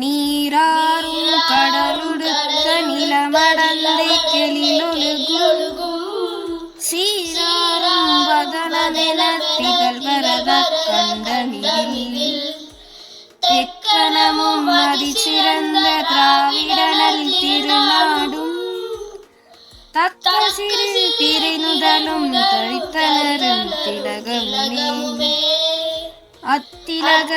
നീരാറും കടലുടുത്ത നിലമടന്തേ കെളിലൊഴുകും സീരാറും വതനനിലത്തികൾ വരത കണ്ടനിൽ തെക്കനമും അതിചിരന്ന ദ്രാവിഡനൽ തിരുനാടും. തത്തസിരി തിരുനുതലും തഴിത്തനരും തിലകമുമേ അത്തിലക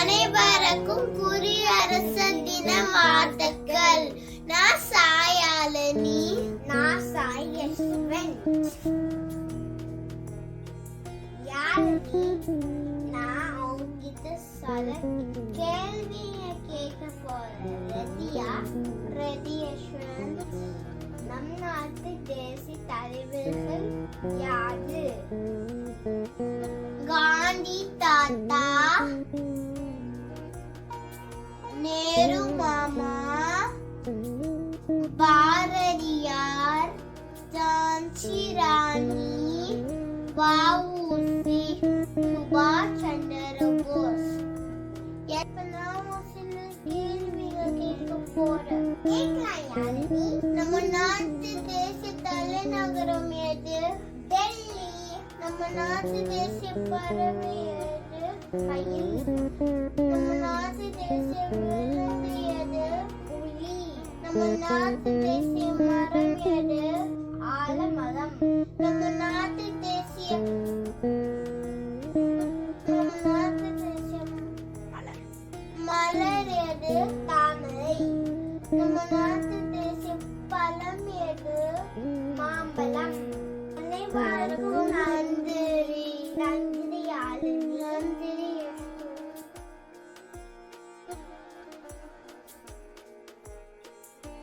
அனைவருக்கும் குடியரசன் தின வாழ்த்துக்கள். நான் சாயாலினி நான் சாய் யஷ்வந்த் நான் அவங்கிட்ட சொல்ல கேள்விய கேட்க போறேன் ரெடியா ரெடி யஷ்வந்த் நம் நாட்டு தேசிய தலைவர் வஉசி சுபாஷ் சந்திர போஸ் எப்ப நான் சில கேள்விகள் கேட்க போறேன் நம்ம நாட்டு தேசிய தலைநகரம் எது டெல்லி நம்ம நாட்டு தேசிய பறவை எது மயில் நம்ம நாட்டு தேசிய விலங்கு எது புலி நம்ம நாட்டு தேசிய மரம் எது ஆலமரம் நம்ம நாட்டு எது தாமரை நம்ம நாட்டு தேசிய பழம் எது? மாம்பழம். அனைவருக்கும் நன்றி நன்றி.